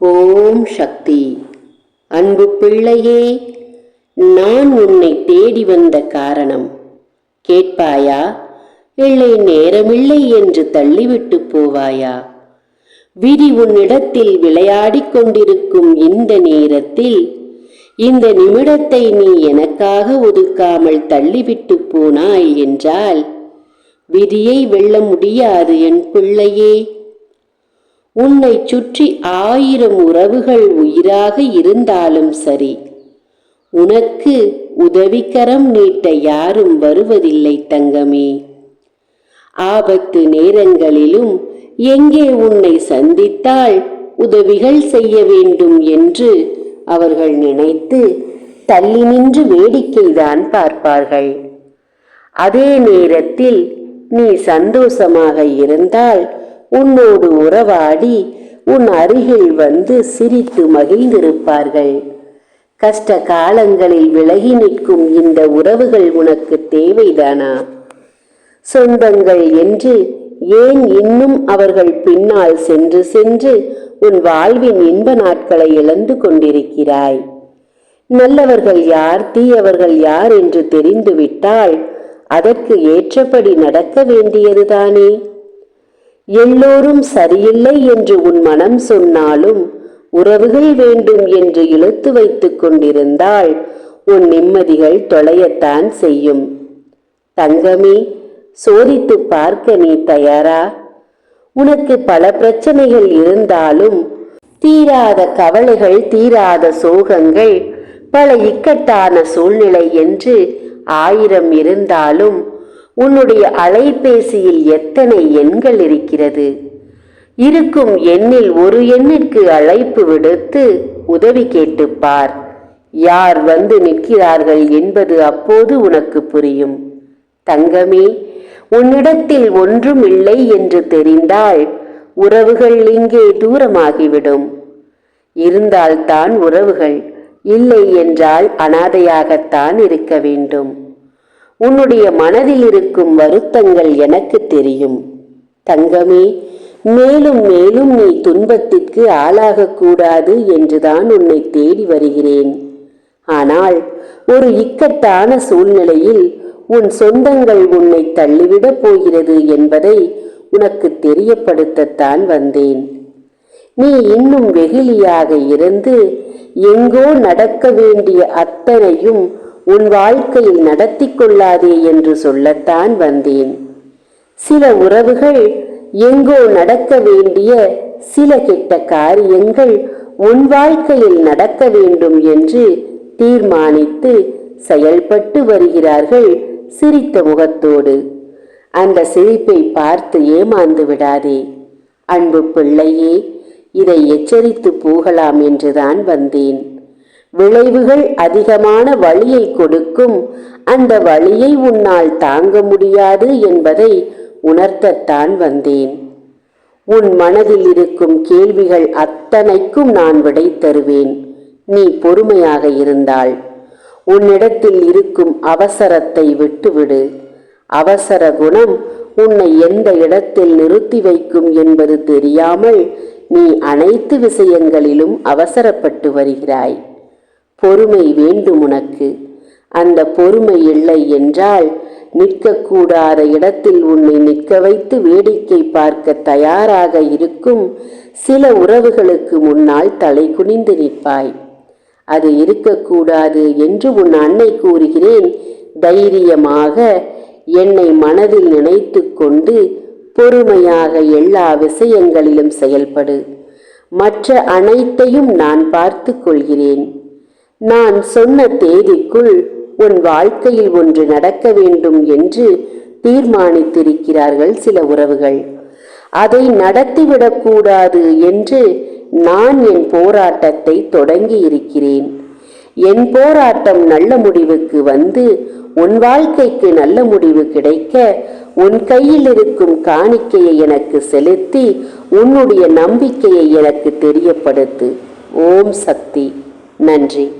ஓம் சக்தி. அன்பு பிள்ளையே நான் உன்னை தேடி வந்த காரணம். கேட்பாயா? இல்லை நேரமில்லை என்று தள்ளிவிட்டு போவாயா? விதி உன்னிடத்தில் விளையாடிக் கொண்டிருக்கும் இந்த நேரத்தில் இந்த நிமிடத்தை நீ எனக்காக ஒதுக்காமல் தள்ளிவிட்டு போனாய் என்றால் விதியை வெல்ல முடியாது என் பிள்ளையே. உன்னை சுற்றி ஆயிரம் உறவுகள் உயிராக இருந்தாலும் சரி உனக்கு உதவிக்கரம் நீட்ட யாரும் வருவதில்லை தங்கமே. ஆபத்து நேரங்களிலும் எங்கே உன்னை சந்தித்தால் உதவிகள் செய்ய வேண்டும் என்று அவர்கள் நினைத்து தள்ளி நின்று வேடிக்கைதான் பார்ப்பார்கள். அதே நேரத்தில் நீ சந்தோஷமாக இருந்தால் உன்னோடு உறவாடி உன் அருகில் வந்து சிரித்து மகிழ்ந்திருப்பார்கள். கஷ்ட காலங்களில் விலகி நிற்கும் இந்த உறவுகள் உனக்கு தேவைதானா? சொந்தங்கள் என்று ஏன் இன்னும் அவர்கள் பின்னால் சென்று சென்று உன் வாழ்வின் இன்ப நாட்களை இழந்து கொண்டிருக்கிறாய்? நல்லவர்கள் யார் தீயவர்கள் யார் என்று தெரிந்துவிட்டால் அதற்கு ஏற்றபடி நடக்க வேண்டியதுதானே? எல்லோரும் சரியில்லை என்று உன் மனம் சொன்னாலும் உறவுகள் வேண்டும் என்று இழுத்து வைத்துக் கொண்டிருந்தால் உன் நிம்மதிகள் தொலையத்தான் செய்யும். தங்கமே சோதித்து பார்க்க நீ தயாரா? உனக்கு பல பிரச்சனைகள் இருந்தாலும் தீராத கவலைகள் தீராத சோகங்கள் பல இக்கட்டான சூழ்நிலை என்று ஆயிரம் இருந்தாலும் உன்னுடைய அலைபேசியில் எத்தனை எண்கள் இருக்கிறது? இருக்கும் எண்ணில் ஒரு எண்ணிற்கு அழைப்பு விடுத்து உதவி கேட்டுப்பார் யார் வந்து நிற்கிறார்கள் என்பது அப்போது உனக்கு புரியும். தங்கமே உன்னிடத்தில் ஒன்றும் இல்லை என்று தெரிந்தால் உறவுகள் இங்கே தூரமாகிவிடும். இருந்தால்தான் உறவுகள் இல்லை என்றால் அனாதையாகத்தான் இருக்க வேண்டும். உன்னுடைய மனதில் இருக்கும் வருத்தங்கள் எனக்கு தெரியும். தங்கமே மேலும் மேலும் நீ துன்பத்திற்கு ஆளாகக்கூடாது என்றுதான் உன்னை தேடி வருகிறேன். ஆனால் ஒரு இக்கட்டான சூழ்நிலையில் உன் சொந்தங்கள் உன்னை தள்ளிவிடப் போகிறது என்பதை உனக்கு தெரியப்படுத்தத்தான் வந்தேன். நீ இன்னும் வெகுளியாக இருந்து எங்கோ நடக்க வேண்டிய அத்தனையும் உன் வாழ்க்கையில் நடத்தி கொள்ளாதே என்று சொல்லத்தான் வந்தேன். சில உறவுகள் எங்கோ நடக்க வேண்டிய சில கெட்ட காரியங்கள் உன் வாழ்க்கையில் நடக்க வேண்டும் என்று தீர்மானித்து செயல்பட்டு வருகிறார்கள் சிரித்த முகத்தோடு. அந்த சிரிப்பை பார்த்து ஏமாந்து விடாதே. அன்பு பிள்ளையே இதை எச்சரித்து போகலாம் என்றுதான் வந்தேன். விளைவுகள் அதிகமான வழியை கொடுக்கும். அந்த வழியை உன்னால் தாங்க முடியாது என்பதை உணர்த்தத்தான் வந்தேன். உன் மனதில் இருக்கும் கேள்விகள் அத்தனைக்கும் நான் விடை தருவேன். நீ பொறுமையாக இருந்தால். உன்னிடத்தில் இருக்கும் அவசரத்தை விட்டுவிடு. அவசர குணம் உன்னை எந்த இடத்தில் நிறுத்தி வைக்கும் என்பது தெரியாமல் நீ அனைத்து விஷயங்களிலும் அவசரப்பட்டு வருகிறாய். பொறுமை வேண்டும் உனக்கு. அந்த பொறுமை இல்லை என்றால் நிற்கக்கூடாத இடத்தில் உன்னை நிற்க வைத்து வேடிக்கை பார்க்க தயாராக இருக்கும் சில உறவுகளுக்கு முன்னால் தலை குனிந்து நிற்பாய். அது இருக்கக்கூடாது என்று உன் அன்னை கூறுகிறேன். தைரியமாக என்னை மனதில் நினைத்து கொண்டு பொறுமையாக எல்லா விஷயங்களிலும் செயல்படு. மற்ற அனைத்தையும் நான் பார்த்து கொள்கிறேன். நான் சொன்ன தேதிக்குள் உன் வாழ்க்கையில் ஒன்று நடக்க வேண்டும் என்று தீர்மானித்திருக்கிறார்கள் சில உறவுகள். அதை நடத்திவிடக்கூடாது என்று நான் என் போராட்டத்தை தொடங்கி இருக்கிறேன். என் போராட்டம் நல்ல முடிவுக்கு வந்து உன் வாழ்க்கைக்கு நல்ல முடிவு கிடைக்க உன் கையில் இருக்கும் காணிக்கையை எனக்கு செலுத்தி உன்னுடைய நம்பிக்கையை எனக்கு தெரியப்படுத்து. ஓம் சக்தி. நன்றி.